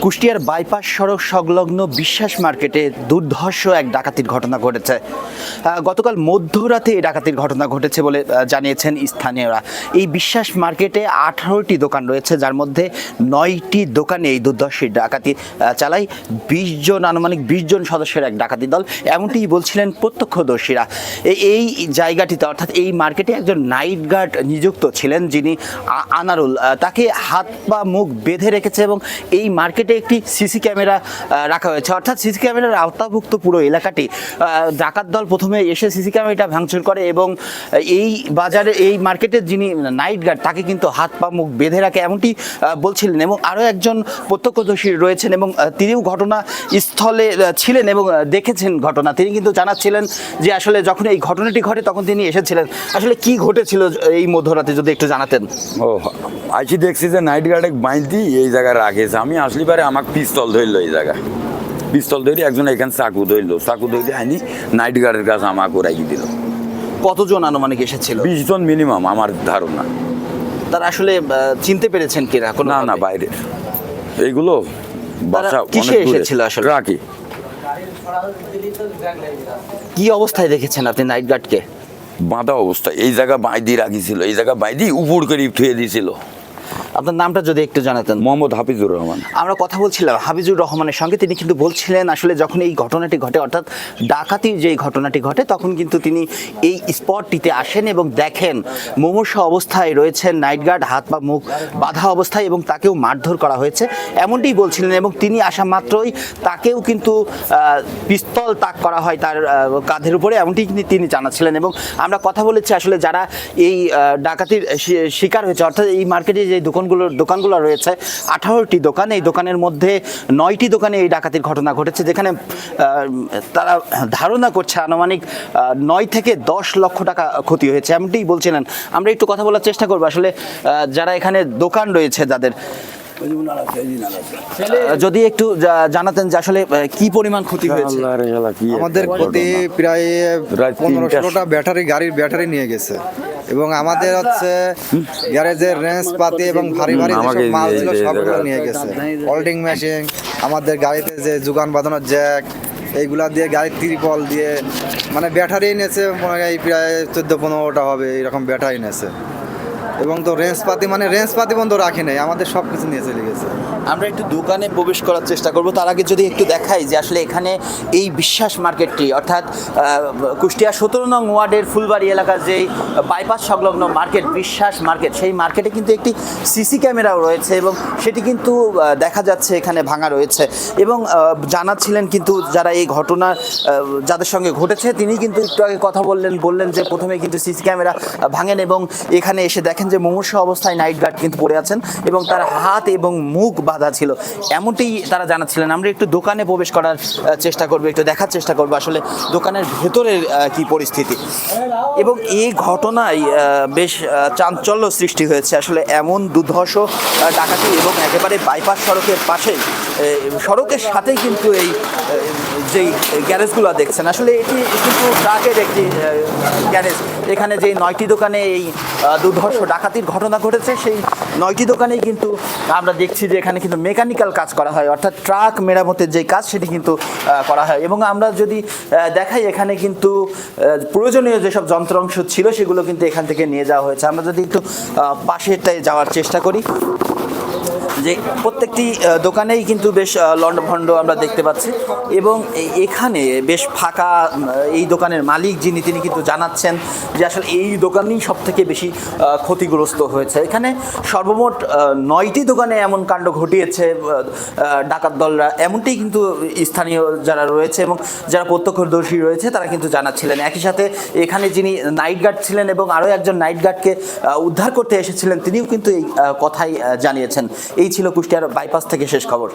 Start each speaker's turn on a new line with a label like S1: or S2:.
S1: কুষ্টিয়ার বাইপাস সড়ক সংলগ্ন বিশ্বাস মার্কেটে দুর্ধর্ষ এক ডাকাতির ঘটনা ঘটেছে। গতকাল মধ্যরাতে এই ডাকাতির ঘটনা ঘটেছে বলে জানিয়েছেন স্থানীয়রা। এই বিশ্বাস মার্কেটে আঠারোটি দোকান রয়েছে, যার মধ্যে নয়টি দোকানে এই দুর্ধর্ষ ডাকাতি চালায় বিশ জন, আনুমানিক বিশ জন সদস্যের এক ডাকাতি দল। এমনটি বলছিলেন প্রত্যক্ষদর্শীরা। এই- জায়গাটিতে, অর্থাৎ এই মার্কেটে একজন নাইট গার্ড নিযুক্ত ছিলেন, যিনি আনারুল। তাকে হাত পা মুখ বেঁধে রেখেছে এবং এই মার্কেটে একটি সিসি ক্যামেরা রাখা হয়েছে। অর্থাৎ সিসি ক্যামেরার আওতাভুক্ত পুরো এলাকাটি ডাকাত দল প্রথমে এসে সিসি ক্যামেরাটা ভাঙচুর করে এবং এই বাজারে, এই মার্কেটের যিনি নাইট গার্ড, তাকে কিন্তু হাত পা মুখ বেঁধে রাখে এমনটি বলছিলেন এবং আরও একজন প্রত্যক্ষদর্শী রয়েছেন এবং তিনিও ঘটনা স্থলে ছিলেন এবং দেখেছেন ঘটনা। তিনি কিন্তু জানাচ্ছিলেন যে আসলে যখন এই ঘটনাটি ঘটে তখন তিনি এসেছিলেন। আসলে কি ঘটেছিল এই মধ্যরাতে যদি একটু জানাতেন?
S2: ও, আইসি দেখছি যে নাইট গার্ডে বাঁধ বাইন্দি এই জায়গায় রাখেছে আমি আসলি পারে আমাকে পিস্তল ধরলো এই জায়গায় পিস্তল ধরি একজন এখানে চাকু ধরলো চাকু ধরি আইনি নাইট গার্ডের কাছে আমাকে রাখি দিল।
S1: কতজন আনুমানিক এসেছিল?
S2: বিশ জন মিনিমাম আমার ধারণা।
S1: তারা আসলে চিনতে পেরেছেন কিনা কোনো
S2: না না বাইরের এইগুলো বাসা
S1: কিসে এসেছিল আসলে?
S2: ট্রাকে।
S1: কি অবস্থায় দেখেছেন আপনি নাইট গার্ডকে
S2: বাঁধা অবস্থা এই জায়গা বাইদি রাখিছিল। এই জায়গা বাইদি উপর করে থুয়ে দিয়েছিল
S1: আপনার নামটা যদি একটু জানাতেন।
S2: মোহাম্মদ হাফিজুর রহমান।
S1: আমরা কথা বলছিলাম হাফিজুর রহমানের সঙ্গে তিনি কিন্তু বলছিলেন আসলে যখন এই ঘটনাটি ঘটে অর্থাৎ ডাকাতির যে ঘটনাটি ঘটে তখন কিন্তু তিনি এই স্পটটিতে আসেন এবং দেখেন মুমূর্ষ অবস্থায় রয়েছেন নাইট গার্ড হাত পা মুখ বাঁধা অবস্থায় এবং তাকেও মারধর করা হয়েছে। এমনটিই বলছিলেন এবং তিনি আসা মাত্রই তাকেও কিন্তু পিস্তল তাক করা হয় তার কাঁধের উপরে এমনটি কিন্তু তিনি জানাচ্ছিলেন এবং আমরা কথা বলেছি আসলে যারা এই ডাকাতির শিকার হয়েছে অর্থাৎ এই মার্কেটে যে দোকানগুলো দোকানগুলো রয়েছে। আঠারোটি দোকান এই দোকানের মধ্যে নয়টি দোকানে এই ডাকাতির ঘটনা ঘটেছে যেখানে তারা ধারণা করছে আনুমানিক আহ, নয় থেকে দশ লক্ষ টাকা ক্ষতি হয়েছে এমনটিই বলছিলেন। আমরা একটু কথা বলার চেষ্টা করব। আসলে যারা এখানে দোকান রয়েছে যাদের যদি একটু জানাতেন যে আসলে কি পরিমাণ ক্ষতি হয়েছে।
S3: আমাদের। ক্ষতি প্রায়
S2: প্রায়
S3: পনেরো ষোলোটা ব্যাটারি গাড়ির ব্যাটারি নিয়ে গেছে। এবং আমাদের হচ্ছে গ্যারেজের রেঞ্জ পাতি এবং ভারী ভারী যেসব মাল ছিল সবগুলো নিয়ে গেছে। হোল্ডিং মেশিন আমাদের গাড়িতে যে যোগান বাঁধানোর জ্যাক এইগুলা দিয়ে গাড়ির ত্রিপল দিয়ে মানে ব্যাটারি এনেছে মনে হয় প্রায় চোদ্দ পনেরোটা হবে এরকম ব্যাটারি এনেছে এবং তো রেঞ্জ পাতি মানে রেঞ্জ পাতি বন্ধ রাখে নাই, আমাদের সব কিছু নিয়ে চলে গেছে।
S1: আমরা একটু দোকানে প্রবেশ করার চেষ্টা করব, তার আগে যদি একটু দেখাই যে আসলে এখানে এই বিশ্বাস মার্কেটটি, অর্থাৎ কুষ্টিয়া সতেরো নং ওয়ার্ডের ফুলবাড়ি এলাকার যেই বাইপাস সংলগ্ন মার্কেট, বিশ্বাস মার্কেট, সেই মার্কেটে কিন্তু একটি সিসি ক্যামেরাও রয়েছে এবং সেটি কিন্তু দেখা যাচ্ছে এখানে ভাঙা রয়েছে। এবং জানাচ্ছিলেন কিন্তু যারা এই ঘটনা যাদের সঙ্গে ঘটেছে, তিনি কিন্তু একটু আগে কথা বললেন বললেন যে প্রথমে কিন্তু সিসি ক্যামেরা ভাঙেন এবং এখানে এসে দেখেন যে মুমূর্ষ অবস্থায় নাইট গার্ড কিন্তু পড়ে আছেন এবং তার হাত এবং মুখ বাঁধা ছিল। এমনটাই তারা জানাচ্ছিলেন। আমরা একটু দোকানে প্রবেশ করার চেষ্টা করব, একটু দেখার চেষ্টা করব আসলে দোকানের ভেতরের কি পরিস্থিতি। এবং এই ঘটনায় বেশ চাঞ্চল্য সৃষ্টি হয়েছে। আসলে এমন দুর্ধর্ষ ডাকাতি এবং একেবারে বাইপাস সড়কের পাশেই সড়কের সাথেই কিন্তু এই যেই গ্যারেজগুলো দেখছেন। আসলে এটি কিন্তু ট্রাকের একটি গ্যারেজ। এখানে যে নয়টি দোকানে এই দুর্ধর্ষ ডাকাতির ঘটনা ঘটেছে, সেই নয়টি দোকানেই কিন্তু আমরা দেখছি যে এখানে কিন্তু মেকানিক্যাল কাজ করা হয়, অর্থাৎ ট্রাক মেরামতের যে কাজ সেটি কিন্তু করা হয়। এবং আমরা যদি দেখাই এখানে কিন্তু প্রয়োজনীয় যেসব যন্ত্রাংশ ছিল সেগুলো কিন্তু এখান থেকে নিয়ে যাওয়া হয়েছে। আমরা যদি একটু পাশেরটায় যাওয়ার চেষ্টা করি। যে প্রত্যেকটি দোকানেই কিন্তু বেশ লন্ড লন্ডভন্ড আমরা দেখতে পাচ্ছি। এবং এখানে বেশ ফাঁকা এই দোকানের মালিক যিনি, তিনি কিন্তু জানাচ্ছেন যে আসলে এই দোকানেই সব থেকে বেশি ক্ষতিগ্রস্ত হয়েছে। এখানে সর্বমোট নয়টি দোকানে এমন কাণ্ড ঘটিয়েছে ডাকাত দলরা। এমনটি কিন্তু স্থানীয় যারা রয়েছে এবং যারা প্রত্যক্ষদর্শী রয়েছে, তারা কিন্তু জানাচ্ছিলেন। একই সাথে এখানে যিনি নাইট গার্ড ছিলেন এবং আরও একজন নাইট গার্ডকে উদ্ধার করতে এসেছিলেন, তিনিও কিন্তু এই কথাই জানিয়েছেন। এই ছিল কুষ্টিয়ার বাইপাস থেকে শেষ খবর।